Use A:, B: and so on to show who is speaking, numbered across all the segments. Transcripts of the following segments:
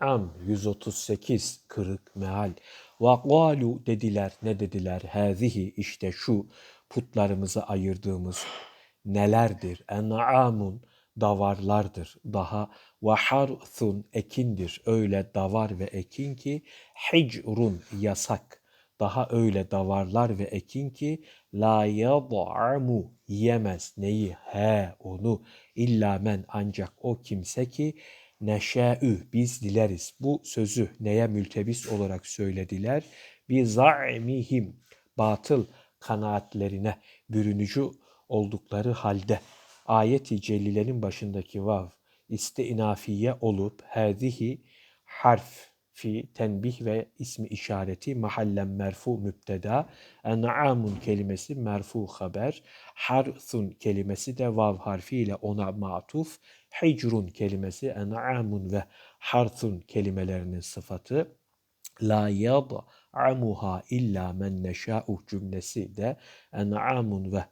A: Am 138 kırık meal. Ve dediler ne dediler? Hazihi işte şu putlarımızı ayırdığımız nelerdir? En'amun davarlardır. Daha ve ekindir. Öyle davar ve ekin ki hicrun yasak. Daha öyle davarlar ve ekin ki la yad'amu yemez neyi he onu illa men ancak o kimse ki neşe'ü biz dileriz. Bu sözü neye mültebis olarak söylediler? Bir za'mihim batıl kanaatlerine bürünücü oldukları halde ayet-i cellilenin başındaki vav istinafiye olup hadihi harf fi tenbih ve ismi işareti mahallen merfu mübteda en'amun kelimesi merfu haber. Harthun kelimesi de vav harfiyle ona matuf. Hicrun kelimesi en'amun ve harthun kelimelerinin sıfatı. La yad'amuha illa men neşâ'u cümlesi de en'amun ve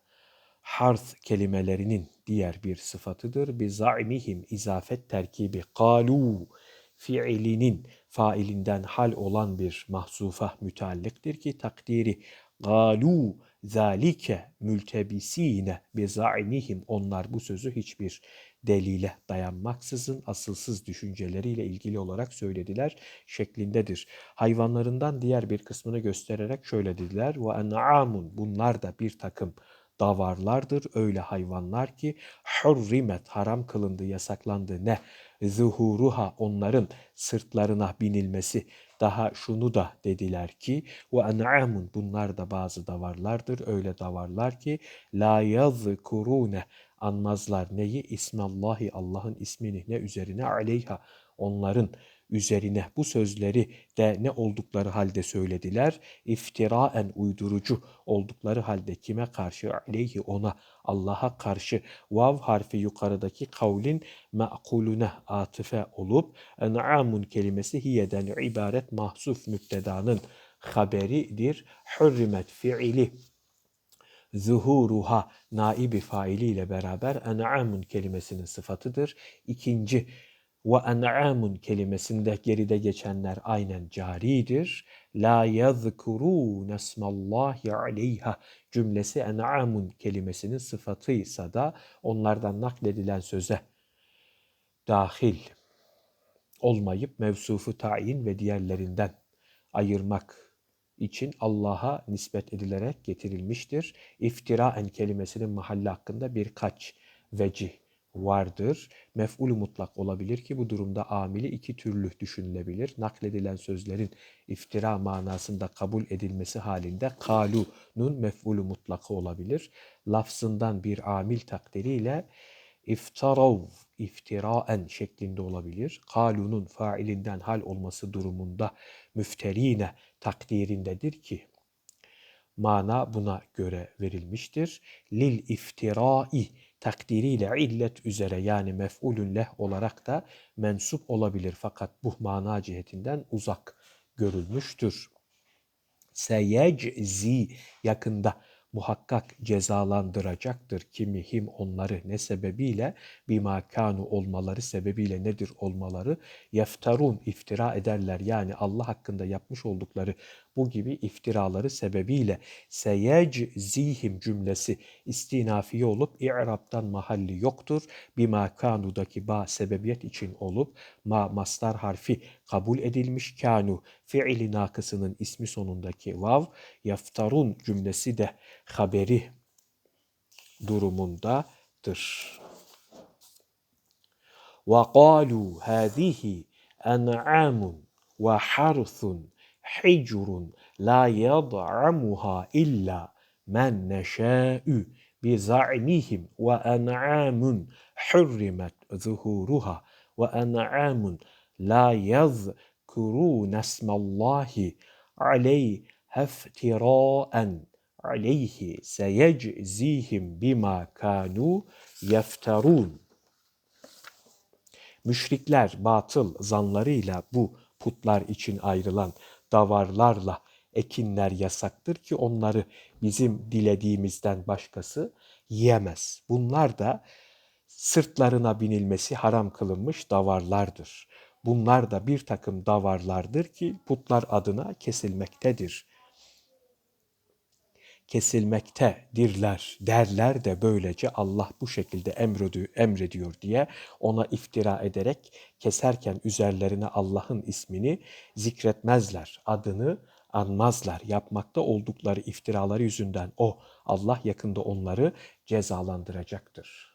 A: harth kelimelerinin diğer bir sıfatıdır. Bi za'mihim izafet terkibi. Kalu fiilinin failinden hal olan bir mahzufa müteallıktır ki takdiri galu zalike mültebisine bi za'mihim onlar bu sözü hiçbir delile dayanmaksızın asılsız düşünceleriyle ilgili olarak söylediler şeklindedir. Hayvanlarından diğer bir kısmını göstererek şöyle dediler ve en'amun bunlar da bir takım davarlardır. Öyle hayvanlar ki hurrimet haram kılındı yasaklandı ne? Zuhuruha onların sırtlarına binilmesi. Daha şunu da dediler ki ve en'amun. Bunlar da bazı davarlardır. Öyle davarlar ki la yazkurune. Anmazlar neyi? İsmallahi Allah'ın ismini ne üzerine? Aleyha. Onların üzerine bu sözleri de ne oldukları halde söylediler. İftiraen uydurucu oldukları halde kime karşı? Aleyhi ona Allah'a karşı vav harfi yukarıdaki kavlin me'kulune atıfe olup en'amun kelimesi hiyeden ibaret mahsuf müptedanın haberidir. Hürrimet fiili zuhuruha naibi failiyle beraber en'amun kelimesinin sıfatıdır. İkinci ve en'amun kelimesinde geride geçenler aynen caridir. La yazkurun esmallahi aleyha cümlesi en'amun kelimesinin sıfatıysa da onlardan nakledilen söze dahil olmayıp mevsufu tayin ve diğerlerinden ayırmak için Allah'a nispet edilerek getirilmiştir. İftiraen kelimesinin mahalli hakkında birkaç vecih vardır. Mef'ul mutlak olabilir ki bu durumda amili iki türlü düşünülebilir. Nakledilen sözlerin iftira manasında kabul edilmesi halinde kalunun mef'ulü mutlakı olabilir. Lafzından bir amil takdiriyle iftarav, iftiraen şeklinde olabilir. Kalunun failinden hal olması durumunda müfterine takdirindedir ki mana buna göre verilmiştir. Lil iftirai takdiriyle illet üzere yani mef'ulün leh olarak da mensup olabilir. Fakat bu mana cihetinden uzak görülmüştür. Seyeczi yakında muhakkak cezalandıracaktır. Kimihim onları ne sebebiyle? Bima kanu olmaları sebebiyle nedir olmaları? Yeftarun iftira ederler. Yani Allah hakkında yapmış oldukları bu gibi iftiraları sebebiyle seyeczihim cümlesi istinafiye olup i'rabtan mahalli yoktur. Bima kanudaki ba sebebiyet için olup ma mastar harfi kabul edilmiş. Kanu fiili nakısının ismi sonundaki vav. Yaftarun cümlesi de haberi durumundadır. وقالوا هذه أنعام وحرث حجر لا يضعمها إلا من نشاء بزعمهم وأنعام حرمت ظهورها وأنعام لا يذكرون اسم الله عليها افتراء aleyhi seyeczihim bima kanu yefterun. Müşrikler batıl zanlarıyla bu putlar için ayrılan davarlarla ekinler yasaktır ki onları bizim dilediğimizden başkası yiyemez. Bunlar da sırtlarına binilmesi haram kılınmış davarlardır. Bunlar da bir takım davarlardır ki putlar adına kesilmektedir.'' Kesilmektedirler derler de böylece Allah bu şekilde emrediyor, diye ona iftira ederek keserken üzerlerine Allah'ın ismini zikretmezler, adını anmazlar. Yapmakta oldukları iftiraları yüzünden o Allah yakında onları cezalandıracaktır.